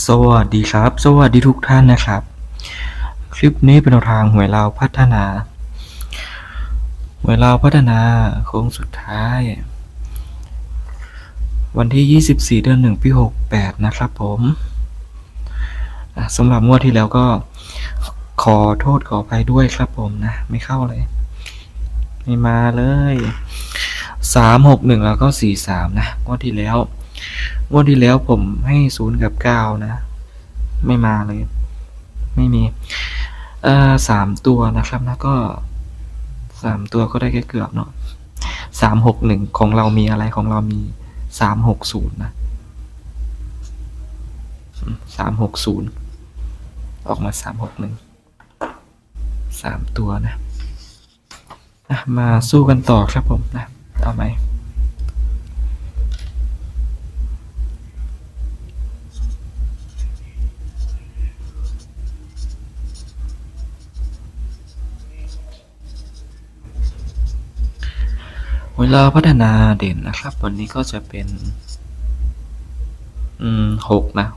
สวัสดีครับ สวัสดีทุกท่านนะครับ คลิปนี้เป็นทางหวยลาวพัฒนาหวยลาวพัฒนาโค้งสุดท้าย วันที่ 24 เดือน1ปี68 นะครับผมสำหรับงวดที่แล้วก็ขอโทษขออภัยด้วยครับผมนะ ไม่เข้าเลย ไม่มาเลย 3 6 1 แล้วก็ 4 3 นะงวดที่แล้ว งวดที่แล้วผมให้ศูนย์กับเก้านะ ไม่มาเลย ไม่มี เอ่อสามตัวนะครับแล้วก็สามตัวก็ได้แค่เกือบเนาะสามหกหนึ่งของเรามีอะไรของเรามีสามหกศูนย์นะสามหกศูนย์ออกมาสามหกหนึ่งสามตัวนะอะมาสู้กันต่อครับผมนะ เอาไหม เวลาพัฒนาเด่นนะครับ วันนี้ก็จะเป็น อืมหกนะ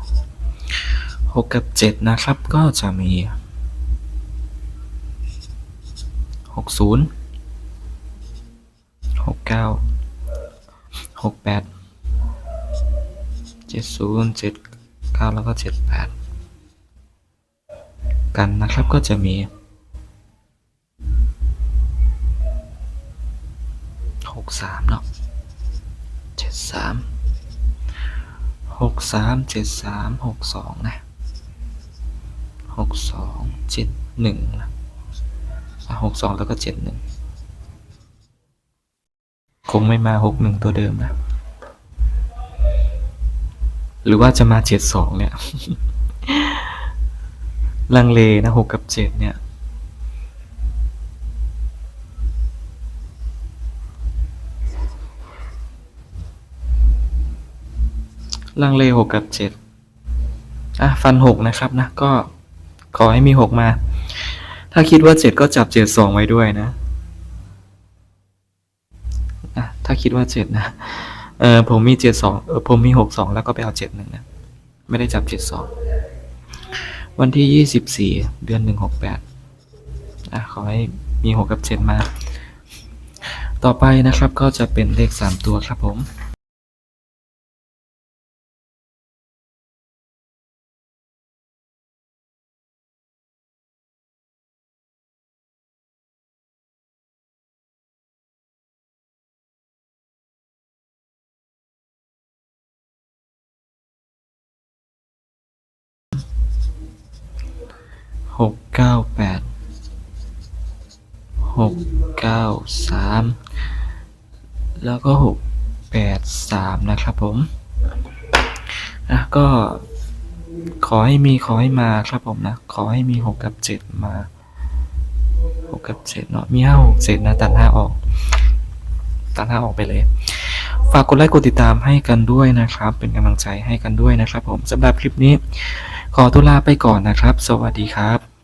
หกกับเจ็ดนะครับก็จะมีหกศูนย์หกเก้าหกแปดเจ็ดศูนย์เจ็ดเก้าแล้วก็เจ็ดแปดกันนะครับก็จะมี กสามเนาะเจ็ดสามหกสามเจ็ดสามหกสองนะหกสองเจ็ดหนึ่งนะหกสองแล้วก็เจ็ดหนึ่งคงไม่มาหกหนึ่งตัวเดิมนะ หรือว่าจะมาเจ็ดสองเนี่ย ลังเลนะหกกับเจ็ดเนี่ย ลังเลหกกับเจ็ดอะฟันหกนะครับนะก็ขอให้มีหกมา ถ้าคิดว่าเจ็ดก็จับเจ็ดสองไว้ด้วยนะอะถ้าคิดว่าเจ็ดนะเออผมมีเจ็ดสองเออผมมีหกสองแล้วก็ไปเอาเจ็ดหนึ่งนะไม่ได้จับเจ็ดสองวันที่ยี่สิบสี่เดือนหนึ่งหกแปดอะขอให้มีหกกับเจ็ดมา ต่อไปนะครับก็จะเป็นเลขสามตัวครับผม หกเก้าแปดหกเก้าสามแล้วก็หกแปดสามนะครับผมอะก็ขอให้มีขอให้มาครับผมนะ ขอให้มีหกกับเจ็ดมาหกกับเจ็ดเนาะมีห้าหกเจ็ดนะ ตัดห้าออก ตัดห้าออกไปเลย ฝากกดไลค์กดติดตามให้กันด้วยนะครับ เป็นกำลังใจให้กันด้วยนะครับผมสำหรับคลิปนี้ ขอตุลาไปก่อนนะครับ สวัสดีครับ